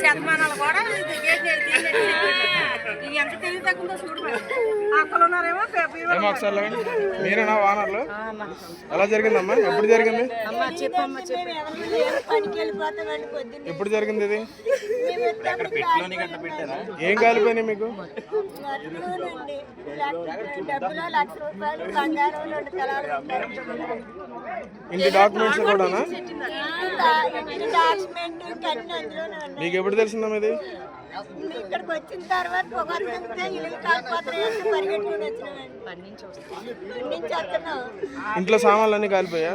శాతమానాలు కూడా తగ్గుందో చూడు మరి. అక్కలు ఉన్నారేమో ఒకసారి. మీరేనా వానర్లు? ఎలా జరిగిందమ్మా? ఎప్పుడు జరిగింది? ఎప్పుడు జరిగింది ఇది? ఏం కాలిపోయినాయి మీకు? మర్చిపోనండి డబ్బులో లక్ష రూపాయలు బంగారం రెండు తలాలు ఇంటి డాక్యుమెంట్స్ కూడానా? మీకు ఎప్పుడు తెలిసిందమ్మా ఇది? ఇక్కడికి వచ్చిన తర్వాత ఇల్లు పరిగెట్టుకుని వచ్చినామండి వస్తున్నాం ఇంట్లో సామాన్లు అన్నీ కాలిపోయా